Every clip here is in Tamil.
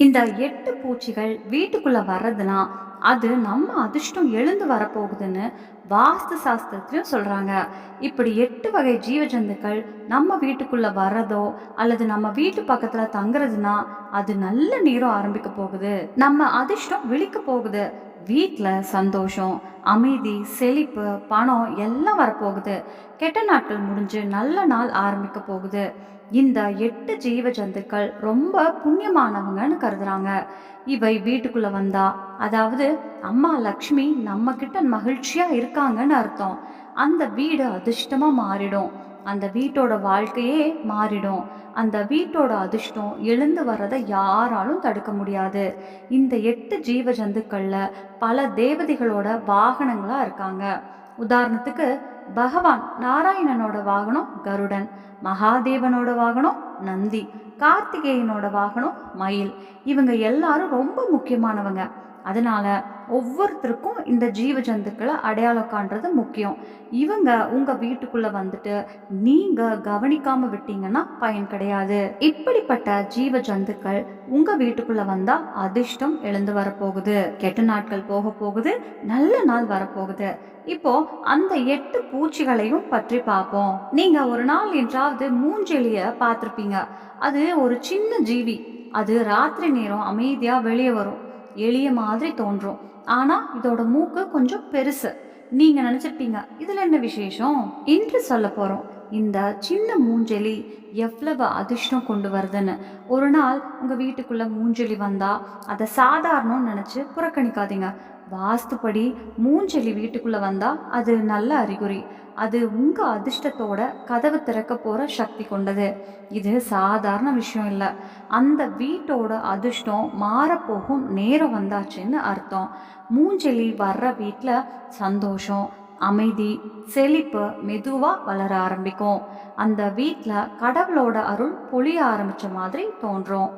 இந்த எட்டு பூச்சிகள் வீட்டுக்குள்ள வர்றதுனா அது நம்ம அதிர்ஷ்டம் எழுந்து வரப்போகுதுன்னு வாஸ்து சாஸ்திரத்திலையும் சொல்கிறாங்க இப்படி எட்டு வகை ஜீவஜந்துக்கள் நம்ம வீட்டுக்குள்ளே வர்றதோ அல்லது நம்ம வீட்டு பக்கத்தில் தங்குறதுனா அது நல்ல நேரம் ஆரம்பிக்க போகுது. நம்ம அதிர்ஷ்டம் விழிக்க போகுது. வீட்டில் சந்தோஷம் அமைதி செழிப்பு பணம் எல்லாம் வரப்போகுது. கெட்ட நாட்கள் முடிஞ்சு நல்ல நாள் ஆரம்பிக்க போகுது. இந்த எட்டு ஜீவ ஜந்துக்கள் ரொம்ப புண்ணியமானவங்கன்னு கருதுறாங்க. இவை வீட்டுக்குள்ள வந்தா அதாவது அம்மா லக்ஷ்மி நம்ம கிட்ட மகிழ்ச்சியா இருக்காங்கன்னு அர்த்தம். அந்த வீடு அதிர்ஷ்டமா மாறிடும். அந்த வீட்டோட வாழ்க்கையே மாறிடும். அந்த வீட்டோட அதிர்ஷ்டம் எழுந்து வர்றதை யாராலும் தடுக்க முடியாது. இந்த எட்டு ஜீவ ஜந்துக்களில் பல தேவதைகளோட வாகனங்களாக இருக்காங்க. உதாரணத்துக்கு பகவான் நாராயணனோட வாகனம் கருடன் மகாதேவனோட வாகனம் நந்தி. கார்த்திகேயனோட வாகனம் மயில். இவங்க எல்லாரும் ரொம்ப முக்கியமானவங்க. அதனால ஒவ்வொருத்தருக்கும் இந்த ஜீவ ஜந்துக்களை அடையாளம் காண்றது முக்கியம். இவங்க உங்க வீட்டுக்குள்ள வந்துட்டு நீங்க கவனிக்காம விட்டீங்கன்னா பயன் கிடையாது. இப்படிப்பட்ட ஜீவ ஜந்துக்கள் உங்க வீட்டுக்குள்ள வந்தா அதிர்ஷ்டம் எழுந்து வரப்போகுது. கெட்ட நாட்கள் போக போகுது. நல்ல நாள் வரப்போகுது. இப்போ அந்த எட்டு பூச்சிகளையும் பற்றி பார்ப்போம். நீங்க ஒரு நாள் என்றாவது மூஞ்செலிய பார்த்துருப்பீங்க. அது ஒரு சின்ன ஜீவி. அது ராத்திரி நேரம் அமைதியாக வெளியே வரும். எளிய மாதிரி தோன்றும். ஆனால் இதோட மூக்கு கொஞ்சம் பெருசு. நீங்க நினைச்சிருப்பீங்க இதுல என்ன விசேஷம்? இன்று சொல்ல போறோம். இந்த சின்ன மூஞ்செலி எவ்வளவு அதிர்ஷ்டம் கொண்டு வருதுன்னு. ஒரு நாள் உங்கள் வீட்டுக்குள்ளே மூஞ்செலி வந்தால் அதை சாதாரணம்னு நினச்சி புறக்கணிக்காதீங்க. வாஸ்துப்படி மூஞ்செலி வீட்டுக்குள்ளே வந்தால் அது நல்ல அறிகுறி. அது உங்கள் அதிர்ஷ்டத்தோட கதவு திறக்க போகிற சக்தி கொண்டது. இது சாதாரண விஷயம் இல்லை. அந்த வீட்டோட அதிர்ஷ்டம் மாறப்போகும் நேரம் வந்தாச்சுன்னு அர்த்தம். மூஞ்செலி வர்ற வீட்டில் சந்தோஷம் அமைதி செழிப்பு மெதுவாக வளர ஆரம்பிக்கும். அந்த வீட்டில் கடவுளோட அருள் பொழிய ஆரம்பித்த மாதிரி தோன்றும்.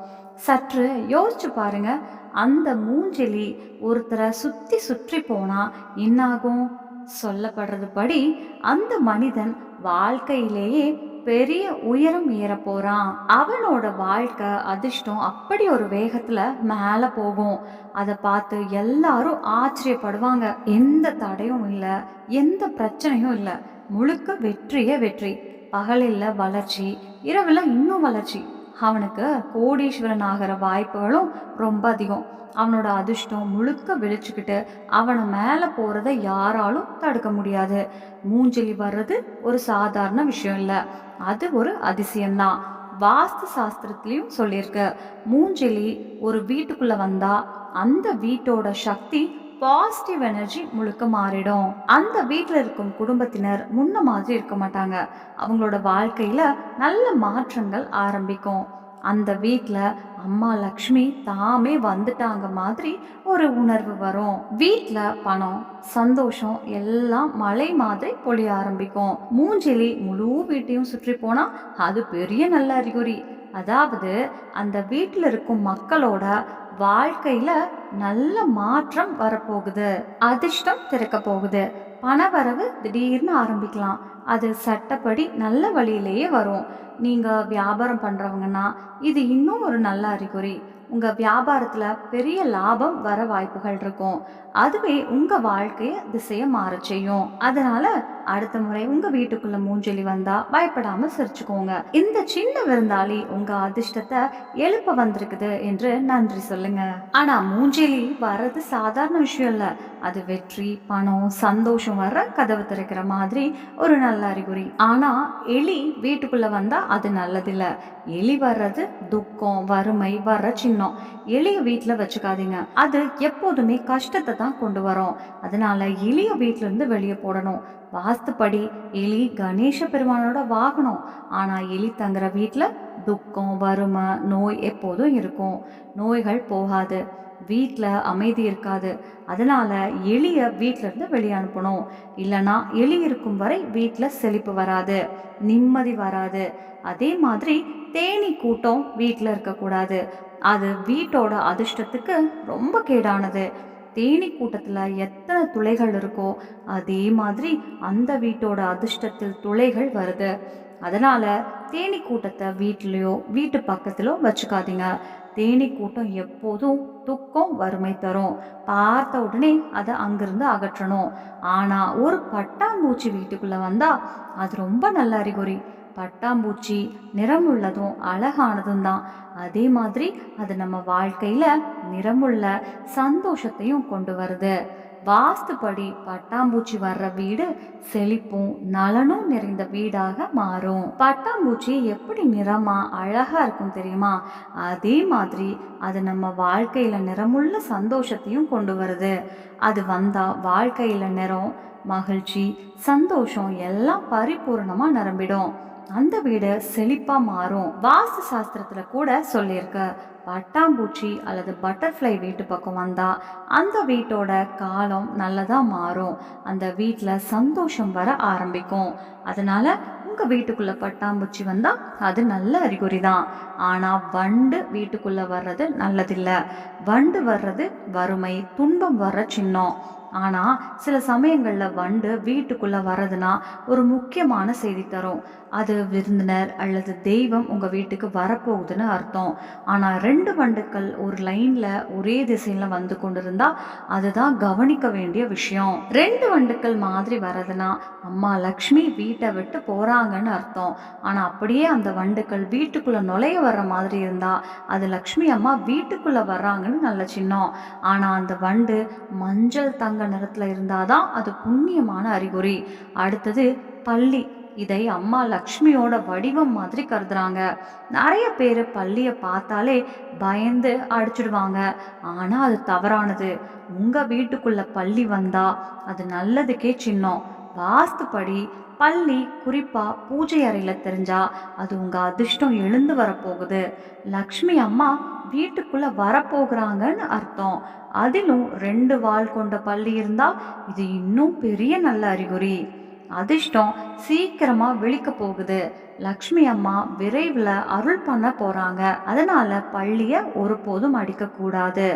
சற்று யோசிச்சு பாருங்க. அந்த மூஞ்செலி ஒருத்தரை சுற்றி சுற்றி போனா என்னாகும்? சொல்லப்படுறது படி அந்த மனிதன் வாழ்க்கையிலேயே பெரிய உயரம் ஏற போகிறான் அவனோட வாழ்க்கை அதிர்ஷ்டம் அப்படி ஒரு வேகத்தில் மேலே போகும். அதை பார்த்து எல்லாரும் ஆச்சரியப்படுவாங்க. எந்த தடையும் இல்லை. எந்த பிரச்சனையும் இல்லை. முழுக்க வெற்றியே வெற்றி. பகலில் வளர்ச்சி இரவில் இன்னும் வளர்ச்சி. அவனுக்கு கோடீஸ்வரன் ஆகிற வாய்ப்புகளும் ரொம்ப அதிகம். அவனோட அதிர்ஷ்டம் முழுக்க விழிச்சுக்கிட்டு அவனை மேலே போகிறத யாராலும் தடுக்க முடியாது. மூஞ்சலி வர்றது ஒரு சாதாரண விஷயம் இல்லை. அது ஒரு அதிசயம்தான். வாஸ்து சாஸ்திரத்துலேயும் சொல்லியிருக்கு. மூஞ்சலி ஒரு வீட்டுக்குள்ளே வந்தால் அந்த வீட்டோட சக்தி பாசிட்டிவ் எனர்ஜி முழுக்க மாறிடும். அந்த வீட்டில் இருக்கும் குடும்பத்தினர் முன்ன மாதிரி இருக்க மாட்டாங்க. அவங்களோட வாழ்க்கையில் நல்ல மாற்றங்கள் ஆரம்பிக்கும். அந்த வீட்டில் அம்மா லக்ஷ்மி தாமே வந்துட்டாங்க மாதிரி ஒரு உணர்வு வரும். வீட்டில் பணம் சந்தோஷம் எல்லாம் மழை மாதிரி பொழிய ஆரம்பிக்கும். மூஞ்சிலி முழு வீட்டையும் சுற்றி போனால் அது பெரிய நல்ல அறிகுறி. அதாவது அந்த வீட்டில் இருக்கும் மக்களோட வாழ்க்கையில நல்ல மாற்றம் வரப்போகுது. அதிர்ஷ்டம் திறக்க போகுது. பணவரவு திடீர்னு ஆரம்பிக்கலாம். அது சட்டப்படி நல்ல வழியிலேயே வரும். நீங்கள் வியாபாரம் பண்ணுறவங்கன்னா இது இன்னும் ஒரு நல்ல அறிகுறி. உங்கள் வியாபாரத்தில் பெரிய லாபம் வர வாய்ப்புகள் இருக்கும். அதுவே உங்கள் வாழ்க்கையை திசையை மாற செய்யும். அதனால அடுத்த முறை உங்கள் வீட்டுக்குள்ள மூஞ்செலி வந்தா பயப்படாமல் சிரிச்சுக்கோங்க. இந்த சின்ன விருந்தாளி உங்கள் அதிர்ஷ்டத்தை எழுப்ப வந்திருக்குது என்று நன்றி சொல்லுங்க. ஆனால் மூஞ்செலி வர்றது சாதாரண விஷயம் இல்லை. அது வெற்றி பணம் சந்தோஷம் வர்ற கதவு திறக்கிற மாதிரி ஒரு நல்ல அறிகுறி. ஆனால் எலி வீட்டுக்குள்ளே வந்தால் அது நல்லதில்லை. எலி வர்றது துக்கம் வறுமை வர்ற சொன்னோம் எளிய வீட்டில் வச்சுக்காதீங்க. அது எப்போதுமே கஷ்டத்தை தான் கொண்டு வரும். அதனால எளிய வீட்டிலேருந்து வெளியே போடணும். வாஸ்துப்படி எலி கணேச பெருமானோட வாகனம். ஆனால் எலி தங்குற வீட்டில் துக்கம் வறுமை நோய் எப்போதும் இருக்கும். நோய்கள் போகாது. வீட்டில் அமைதி இருக்காது. அதனால எலியை வீட்டிலேருந்து இருந்து வெளியே அனுப்பணும். இல்லைன்னா எலி இருக்கும் வரை வீட்டில் செழிப்பு வராது. நிம்மதி வராது. அதே மாதிரி தேனி கூட்டம் வீட்டில் இருக்கக்கூடாது. அது வீட்டோட அதிர்ஷ்டத்துக்கு ரொம்ப கேடானது. தேனி கூட்டத்தில் எத்தனை துளைகள் இருக்கோ அதே மாதிரி அந்த வீட்டோட அதிர்ஷ்டத்தில் துளைகள் வருது. அதனால தேனீ கூட்டத்தை வீட்லேயோ வீட்டு பக்கத்திலோ வச்சுக்காதீங்க. தேனீ கூட்டம் எப்போதும் துக்கம் வறுமை தரும். பார்த்த உடனே அதை அங்கிருந்து அகற்றணும். ஆனால் ஒரு பட்டாம்பூச்சி வீட்டுக்குள்ளே வந்தால் அது ரொம்ப நல்ல அறிகுறி. பட்டாம்பூச்சி நிறமுள்ளதும் அழகானதும் தான். அதே மாதிரி அது நம்ம வாழ்க்கையில் நிறமுள்ள சந்தோஷத்தையும் கொண்டு வருது. வாஸ்துப்படி பட்டாம்பூச்சி வர்ற வீடு செழிப்பும் நலனும் நிறைந்த வீடாக மாறும். பட்டாம்பூச்சி எப்படி நிறமா அழகா இருக்கும் தெரியுமா? அதே மாதிரி அது நம்ம வாழ்க்கையில நிறமுள்ள சந்தோஷத்தையும் கொண்டு வருது. அது வந்தா வாழ்க்கையில நிறம் மகிழ்ச்சி சந்தோஷம் எல்லாம் பரிபூர்ணமா நிரம்பிடும். அந்த வீடு செழிப்பா மாறும். வாஸ்து சாஸ்திரத்துல கூட சொல்லியிருக்கு. பட்டாம்பூச்சி அல்லது பட்டர்ஃப்ளை வீட்டு பக்கம் வந்தால் அந்த வீட்டோட காலம் நல்லதாக மாறும். அந்த வீட்டில் சந்தோஷம் வர ஆரம்பிக்கும். அதனால் உங்கள் வீட்டுக்குள்ளே பட்டாம்பூச்சி வந்தால் அது நல்ல அறிகுறி தான். ஆனால் வண்டு வீட்டுக்குள்ளே வர்றது நல்லதில்லை. வண்டு வர்றது வறுமை துன்பம் வர்ற சின்னம். ஆனால் சில சமயங்களில் வண்டு வீட்டுக்குள்ளே வர்றதுனா ஒரு முக்கியமான செய்தி தரும். அது விருந்தினர் அல்லது தெய்வம் உங்கள் வீட்டுக்கு வரப்போகுதுன்னு அர்த்தம். ஆனால் ரெண்டு வண்டுக்கள் ஒரு லைனில் ஒரே திசையில் வந்து கொண்டிருந்தா அதுதான் கவனிக்க வேண்டிய விஷயம். ரெண்டு வண்டுக்கள் மாதிரி வர்றதுனா அம்மா லக்ஷ்மி வீட்டை விட்டு போகிறாங்கன்னு அர்த்தம். ஆனால் அப்படியே அந்த வண்டுக்கள் வீட்டுக்குள்ளே நுழைய வர்ற மாதிரி இருந்தால் அது லக்ஷ்மி அம்மா வீட்டுக்குள்ளே வர்றாங்கன்னு நல்ல சின்னம். ஆனால் அந்த வண்டு மஞ்சள் தங்க நிறத்தில் இருந்தாதான் அது புண்ணியமான அறிகுறி. அடுத்தது பள்ளி. இதை அம்மா லக்ஷ்மியோட வடிவம் மாதிரி கருதுறாங்க. நிறைய பேர் பள்ளியை பார்த்தாலே பயந்து அடிச்சிடுவாங்க. ஆனால் அது தவறானது. உங்கள் வீட்டுக்குள்ள பள்ளி வந்தா அது நல்லதுக்கே சின்னம். வாஸ்துப்படி பள்ளி குறிப்பாக பூஜை அறையில் தெரிஞ்சா அது உங்கள் அதிர்ஷ்டம் எழுந்து வரப்போகுது. லக்ஷ்மி அம்மா வீட்டுக்குள்ளே வரப்போகிறாங்கன்னு அர்த்தம். அதிலும் ரெண்டு வால் கொண்ட பள்ளி இருந்தால் இது இன்னும் பெரிய நல்ல அறிகுறி. அதிர்ஷ்டம் சீக்கிரமாக விழிக்க போகுது. லக்ஷ்மி அம்மா விரைவில் அருள் பண்ண போகிறாங்க அதனால் பள்ளியை ஒருபோதும் அடிக்கக்கூடாது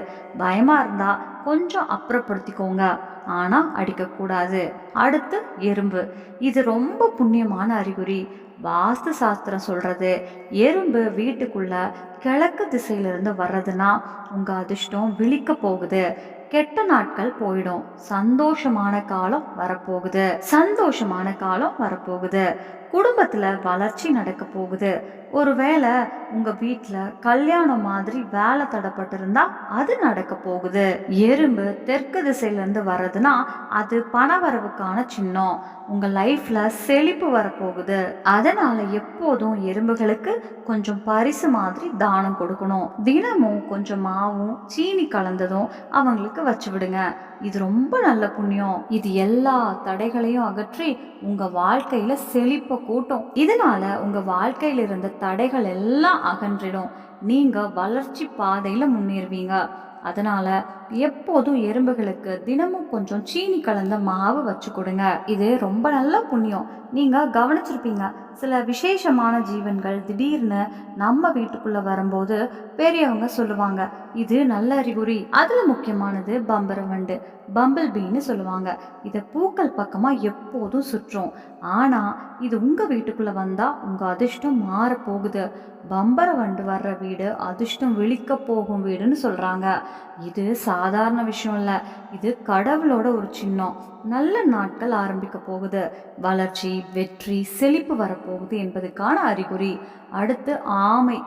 பயமாக இருந்தால் கொஞ்சம் அப்புறப்படுத்திக்கோங்க. ஆனால் அடிக்கக்கூடாது. அடுத்து எறும்பு. இது ரொம்ப புண்ணியமான அறிகுறி. வாஸ்து சாஸ்திரம் சொல்கிறது எறும்பு வீட்டுக்குள்ள கிழக்கு திசையிலிருந்து வர்றதுன்னா உங்கள் அதிர்ஷ்டம் விழிக்க போகுது. கெட்ட நாட்கள் போயிடும். சந்தோஷமான காலம் வரப்போகுது. சந்தோஷமான காலம் வரப்போகுது. குடும்பத்தில் வளர்ச்சி நடக்க போகுது. ஒருவேளை உங்க வீட்டில் கல்யாணம் மாதிரி வேலை தடப்பட்டிருந்தா அது நடக்க போகுது. எறும்பு தெற்கு திசையில இருந்து வர்றதுன்னா அது பணவரவுக்கான சின்னம். உங்க லைஃப்ல செழிப்பு வரப்போகுது. அதனால எப்போதும் எறும்புகளுக்கு கொஞ்சம் பரிசு மாதிரி தானம் கொடுக்கணும். தினமும் கொஞ்சம் மாவும் சீனி கலந்ததும் அவங்களுக்கு வச்சு விடுங்க. இது ரொம்ப நல்ல புண்ணியம். இது எல்லா தடைகளையும் அகற்றி உங்க வாழ்க்கையில செழிப்பை கூட்டும். இதனால உங்க வாழ்க்கையில இருந்த தடைகள் எல்லாம் அகன்றிடும். நீங்கள் வளர்ச்சி பாதையில் முன்னேறுவீங்க. அதனால் எப்போதும் எறும்புகளுக்கு தினமும் கொஞ்சம் சீனி கலந்த மாவு வச்சு கொடுங்க. இது ரொம்ப நல்ல புண்ணியம். நீங்க கவனிச்சிருப்பீங்க. சில விசேஷமான ஜீவன்கள் திடீர்னு நம்ம வீட்டுக்குள்ள வரும்போது பெரியவங்க சொல்லுவாங்க இது நல்ல அறிகுறி. அதுல முக்கியமானது பம்பர வண்டு. பம்பிள் பீன்னு சொல்லுவாங்க. இதை பூக்கள் பக்கமா எப்போதும் சுற்றும். ஆனா இது உங்க வீட்டுக்குள்ள வந்தா உங்க அதிர்ஷ்டம் மாற போகுது. பம்பர வண்டு வர்ற வீடு அதிர்ஷ்டம் விழிக்க போகும் வீடுன்னு சொல்றாங்க. இது சாதாரண விஷயம் இல்லை. இது கடவுளோட ஒரு சின்னம். நல்ல நாட்கள் ஆரம்பிக்க போகுது. வளர்ச்சி வெற்றி செழிப்பு வரப்போகுது என்பதுக்கான அறிகுறி. அடுத்து ஆமை.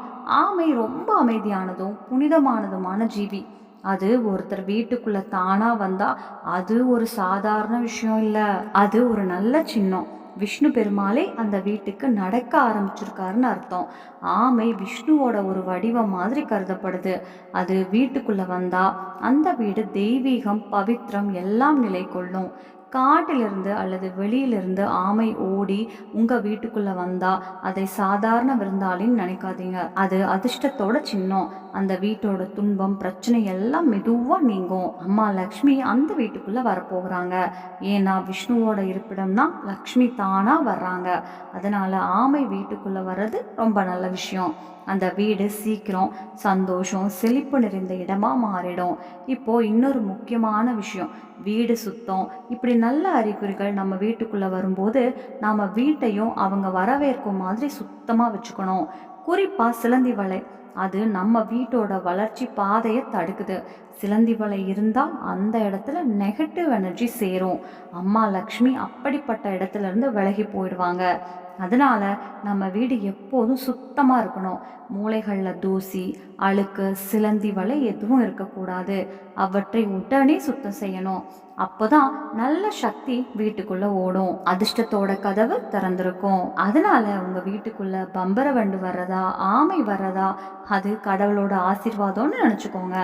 ஆமை ரொம்ப அமைதியானதும் புனிதமானதுமான ஜீவி. அது ஒருத்தர் வீட்டுக்குள்ளே தானாக வந்தால் அது ஒரு சாதாரண விஷயம் இல்லை. அது ஒரு நல்ல சின்னம். விஷ்ணு பெருமாளே அந்த வீட்டுக்கு நடக்க ஆரம்பிச்சிருக்காருன்னு அர்த்தம். ஆமை விஷ்ணுவோட ஒரு வடிவம் மாதிரி கருதப்படுது. அது வீட்டுக்குள்ள வந்தா அந்த வீடு தெய்வீகம் பவித்ரம் எல்லாம் நிலை கொள்ளும் காட்டிலிருந்து அல்லது வெளியிலிருந்து ஆமை ஓடி உங்கள் வீட்டுக்குள்ளே வந்தால் அதை சாதாரண விருந்தாளின்னு நினைக்காதீங்க. அது அதிர்ஷ்டத்தோட சின்னம். அந்த வீட்டோட துன்பம் பிரச்சனை எல்லாம் மெதுவாக நீங்கும். அம்மா லக்ஷ்மி அந்த வீட்டுக்குள்ளே வரப்போகிறாங்க. ஏன்னா விஷ்ணுவோட இருப்பிடம்னா லக்ஷ்மி தானா வர்றாங்க. அதனால் ஆமை வீட்டுக்குள்ளே வர்றது ரொம்ப நல்ல விஷயம். அந்த வீடு சீக்கிரம் சந்தோஷம் செழிப்பு நிறைந்த இடமாக மாறிடும். இப்போது இன்னொரு முக்கியமான விஷயம். வீடு சுத்தம். இப்படி நல்ல அறிகுறிகள் நம்ம வீட்டுக்குள்ளே வரும்போது நாம் வீட்டையும் அவங்க வரவேற்கும் மாதிரி சுத்தமாக வச்சுக்கணும். குறிப்பாக சிலந்தி வலை. அது நம்ம வீட்டோட வளர்ச்சி பாதையை தடுக்குது. சிலந்தி வலை இருந்தால் அந்த இடத்துல நெகட்டிவ் எனர்ஜி சேரும். அம்மா லக்ஷ்மி அப்படிப்பட்ட இடத்துல இருந்து விலகி போயிடுவாங்க. அதனால் நம்ம வீடு எப்போதும் சுத்தமாக இருக்கணும். மூளைகளில் தூசி அழுக்கு சிலந்தி வலை எதுவும் இருக்கக்கூடாது. அவற்றை உடனே சுத்தம் செய்யணும். அப்போதான் நல்ல சக்தி வீட்டுக்குள்ளே ஓடும். அதிர்ஷ்டத்தோட கதவு திறந்திருக்கும். அதனால் உங்கள் வீட்டுக்குள்ளே பம்பர வண்டு வர்றதா ஆமை வர்றதா அது கடவுளோட ஆசிர்வாதம்னு நினச்சிக்கோங்க.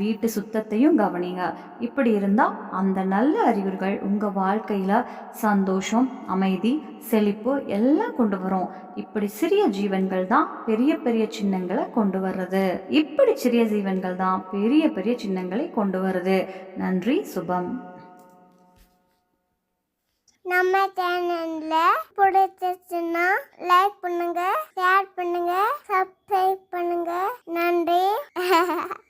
வீட்டு சுத்தத்தையும் கவனிங்க. இப்படி இருந்தால் அந்த நல்ல அறிகுறிகள் உங்கள் வாழ்க்கையில் சந்தோஷம் அமைதி செழிப்பு எல்லாம் கொண்டு வரும். இப்படி சிறிய ஜீவன்கள் தான் பெரிய பெரிய சின்னங்களை கொண்டு வர்றது. இப்படி சிறிய ஜீவன்கள் தான் பெரிய பெரிய சின்னங்களை கொண்டு வருது நன்றி சுபம். நம்ம சேனல்ல பிடிச்சிருச்சுன்னா லைக் பண்ணுங்க ஷேர் பண்ணுங்க சப்ஸ்கிரைப் பண்ணுங்க. நன்றி.